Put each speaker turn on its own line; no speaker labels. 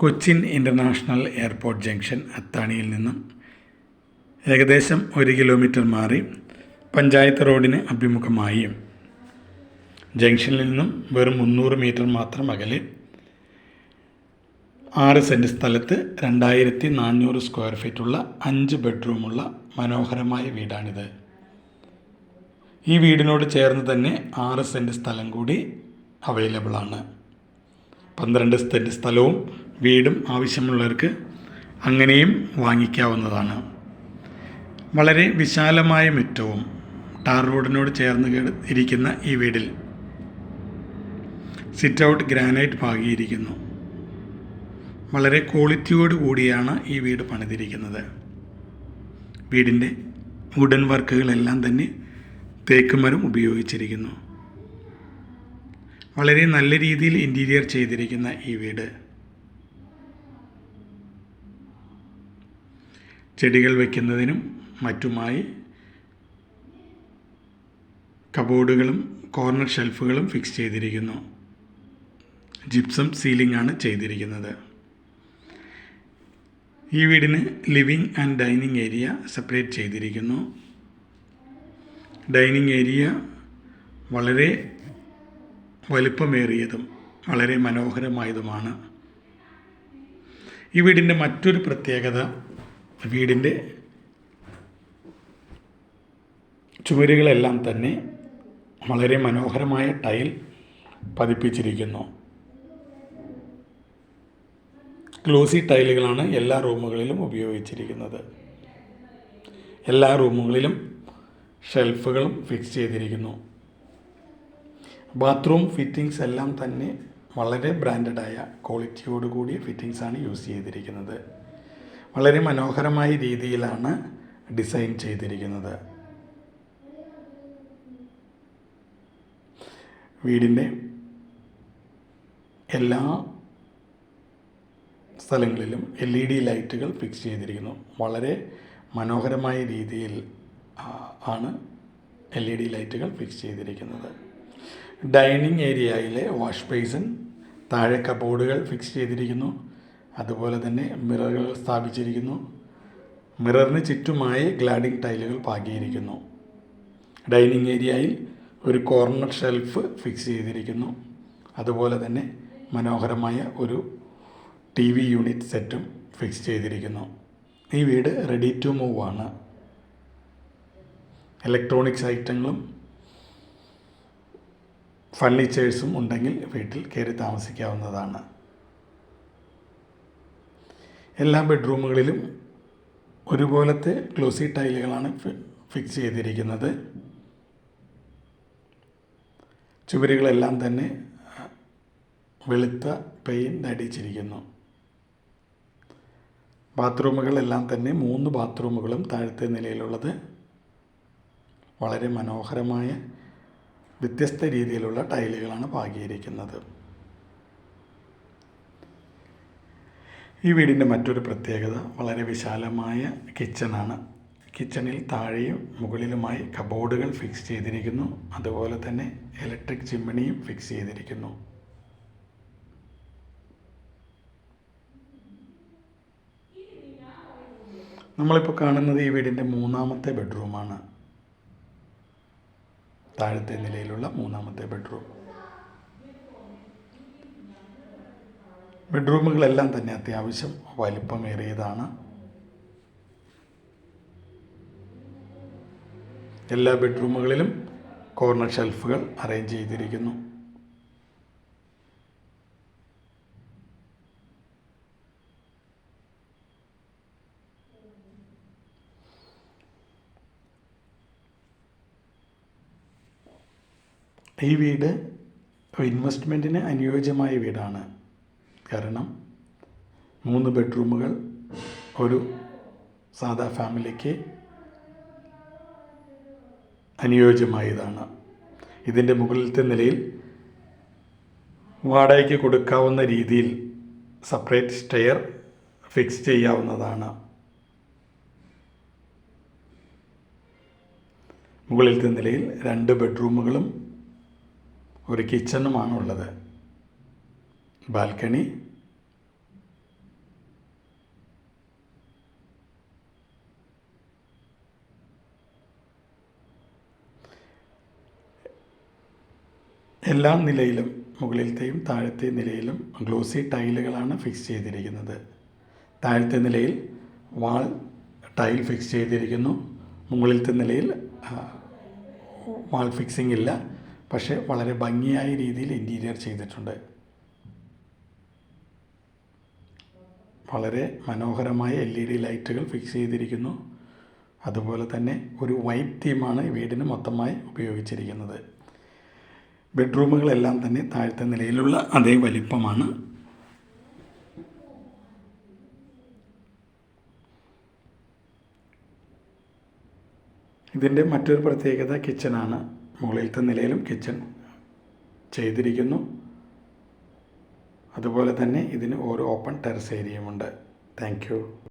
Cochin international airport junction അത്താണിയിൽ നിന്നും ഏകദേശം ഒരു കിലോമീറ്റർ മാറി പഞ്ചായത്ത് റോഡിന് അഭിമുഖമായി. ജംഗ്ഷനിൽ നിന്നും വെറും മുന്നൂറ് മീറ്റർ മാത്രം അകലെ ആറ് സെന്റ് സ്ഥലത്ത് രണ്ടായിരത്തി നാനൂറ് സ്ക്വയർ ഫീറ്റുള്ള അഞ്ച് ബെഡ്റൂമുള്ള മനോഹരമായ വീടാണിത്. ഈ വീടിനോട് ചേർന്ന് തന്നെ ആറ് സെന്റ് സ്ഥലം കൂടി അവൈലബിളാണ്. പന്ത്രണ്ട് സെന്റ് സ്ഥലവും വീടും ആവശ്യമുള്ളവർക്ക് അങ്ങനെയും വാങ്ങിക്കാവുന്നതാണ്. വളരെ വിശാലമായ മുറ്റവും ടാർ റോഡിനോട് ചേർന്ന് ഇരിക്കുന്ന ഈ വീടിൽ സിറ്റ് ഔട്ട് ഗ്രാനൈറ്റ് പാകിയിരിക്കുന്നു. വളരെ ക്വാളിറ്റിയോട് കൂടിയാണ് ഈ വീട് പണിതിരിക്കുന്നത്. വീടിന്റെ വുഡൻ വർക്കുകളെല്ലാം തന്നെ തേക്കുമരം ഉപയോഗിച്ചിരിക്കുന്നു. വളരെ നല്ല രീതിയിൽ ഇന്റീരിയർ ചെയ്തിരിക്കുന്ന ഈ വീട്. ചെടികൾ വയ്ക്കുന്നതിനും മറ്റുമായി കബോർഡുകളും കോർണർ ഷെൽഫുകളും ഫിക്സ് ചെയ്തിരിക്കുന്നു. ജിപ്സം സീലിംഗ് ആണ് ചെയ്തിരിക്കുന്നത്. ഈ വീടിന് living and dining area separate ചെയ്തിരിക്കുന്നു. ഡൈനിങ് ഏരിയ വളരെ വലിപ്പമേറിയതും വളരെ മനോഹരമായതുമാണ്. ഈ വീടിന്റെ മറ്റൊരു പ്രത്യേകത വീടിന്റെ ചുമരുകളെല്ലാം തന്നെ വളരെ മനോഹരമായ ടൈൽ പതിപ്പിച്ചിരിക്കുന്നു. ഗ്ലോസി ടൈലുകളാണ് എല്ലാ റൂമുകളിലും ഉപയോഗിച്ചിരിക്കുന്നത്. എല്ലാ റൂമുകളിലും ഷെൽഫുകളും ഫിക്സ് ചെയ്തിരിക്കുന്നു. ബാത്റൂം ഫിറ്റിങ്സ് എല്ലാം തന്നെ വളരെ ബ്രാൻഡഡായ ക്വാളിറ്റിയോടുകൂടിയ കൂടിയ ഫിറ്റിങ്സ് ആണ് യൂസ് ചെയ്തിരിക്കുന്നത്. വളരെ മനോഹരമായ രീതിയിലാണ് ഡിസൈൻ ചെയ്തിരിക്കുന്നത്. വീടിന്റെ എല്ലാ സ്ഥലങ്ങളിലും എൽ ഇ ഡി ലൈറ്റുകൾ ഫിക്സ് ചെയ്തിരിക്കുന്നു. വളരെ മനോഹരമായ രീതിയിൽ ആണ് എൽ ഇ ഡി ലൈറ്റുകൾ ഫിക്സ് ചെയ്തിരിക്കുന്നത്. ഡൈനിങ് ഏരിയയിലെ വാഷ് ബേസിൻ താഴെ കബോർഡുകൾ ഫിക്സ് ചെയ്തിരിക്കുന്നു. അതുപോലെ തന്നെ മിററുകൾ സ്ഥാപിച്ചിരിക്കുന്നു. മിററിന് ചുറ്റുമായി ഗ്ലാഡിംഗ് ടൈലുകൾ പാകിയിരിക്കുന്നു. ഡൈനിങ് ഏരിയയിൽ ഒരു കോർണർ ഷെൽഫ് ഫിക്സ് ചെയ്തിരിക്കുന്നു. അതുപോലെ തന്നെ മനോഹരമായ ഒരു ടി വി യൂണിറ്റ് സെറ്റും ഫിക്സ് ചെയ്തിരിക്കുന്നു. ഈ വീട് റെഡി ടു മൂവ് ആണ്. ഇലക്ട്രോണിക്സ് ഐറ്റങ്ങളും ഫർണിച്ചേഴ്സും ഉണ്ടെങ്കിൽ വീട്ടിൽ കയറി താമസിക്കാവുന്നതാണ്. എല്ലാ ബെഡ്റൂമുകളിലും ഒരുപോലത്തെ ഗ്ലോസി ടൈലുകളാണ് ഫിക്സ് ചെയ്തിരിക്കുന്നത്. ചുവരുകളെല്ലാം തന്നെ വെളുത്ത പെയിന്റ് അടിച്ചിരിക്കുന്നു. ബാത്റൂമുകളെല്ലാം തന്നെ മൂന്ന് ബാത്റൂമുകളും താഴത്തെ നിലയിലുള്ളത്. വളരെ മനോഹരമായ വ്യത്യസ്ത രീതിയിലുള്ള ടൈലുകളാണ് പാകിയിരിക്കുന്നത്. ഈ വീടിന്റെ മറ്റൊരു പ്രത്യേകത വളരെ വിശാലമായ കിച്ചണാണ് കിച്ചണിൽ താഴെയും മുകളിലുമായി കബോർഡുകൾ ഫിക്സ് ചെയ്തിരിക്കുന്നു. അതുപോലെ തന്നെ ഇലക്ട്രിക് ചിമ്മിണിയും ഫിക്സ് ചെയ്തിരിക്കുന്നു. നമ്മളിപ്പോൾ കാണുന്നത് ഈ വീടിന്റെ മൂന്നാമത്തെ ബെഡ്റൂമാണ് താഴത്തെ നിലയിലുള്ള മൂന്നാമത്തെ ബെഡ്റൂം ബെഡ്റൂമുകളെല്ലാം തന്നെ അത്യാവശ്യം വലിപ്പമേറിയതാണ്. എല്ലാ ബെഡ്റൂമുകളിലും കോർണർ ഷെൽഫുകൾ അറേഞ്ച് ചെയ്തിരിക്കുന്നു. ഈ വീട് ഇൻവെസ്റ്റ്മെന്റിന് അനുയോജ്യമായ വീടാണ്. കാരണം മൂന്ന് ബെഡ്റൂമുകൾ ഒരു സാധാ ഫാമിലിക്ക് അനുയോജ്യമായതാണ്. ഇതിന്റെ മുകളിലത്തെ നിലയിൽ വാടകയ്ക്ക് കൊടുക്കാവുന്ന രീതിയിൽ സെപ്പറേറ്റ് സ്റ്റെയർ ഫിക്സ് ചെയ്യാവുന്നതാണ്. മുകളിലത്തെ നിലയിൽ രണ്ട് ബെഡ്റൂമുകളും ഒരു കിച്ചണുമാണ് ഉള്ളത്. ബാൽക്കണി. എല്ലാ നിലയിലും മുകളിലത്തെയും താഴത്തെ നിലയിലും ഗ്ലോസി ടൈലുകളാണ് ഫിക്സ് ചെയ്തിരിക്കുന്നത്. താഴത്തെ നിലയിൽ വാൾ ടൈൽ ഫിക്സ് ചെയ്തിരിക്കുന്നു. മുകളിലത്തെ നിലയിൽ വാൾ ഫിക്സിംഗ് ഇല്ല. പക്ഷേ വളരെ ഭംഗിയായ രീതിയിൽ ഇന്റീരിയർ ചെയ്തിട്ടുണ്ട്. വളരെ മനോഹരമായ എൽ ഇ ഡി ലൈറ്റുകൾ ഫിക്സ് ചെയ്തിരിക്കുന്നു. അതുപോലെ തന്നെ ഒരു വൈറ്റ് തീമാണ് വീടിന് മൊത്തമായി ഉപയോഗിച്ചിരിക്കുന്നത്. ബെഡ്റൂമുകളെല്ലാം തന്നെ താഴത്തെ നിലയിലുള്ള അതേ വലിപ്പമാണ്. ഇതിന്റെ മറ്റൊരു പ്രത്യേകത കിച്ചണാണ്. മുകളിലത്തെ നിലയിലും കിച്ചൺ ചെയ്തിരിക്കുന്നു. അതുപോലെ തന്നെ ഇതിന് ഓരോ ഓപ്പൺ ടെറസ് ഏരിയയുമുണ്ട് താങ്ക്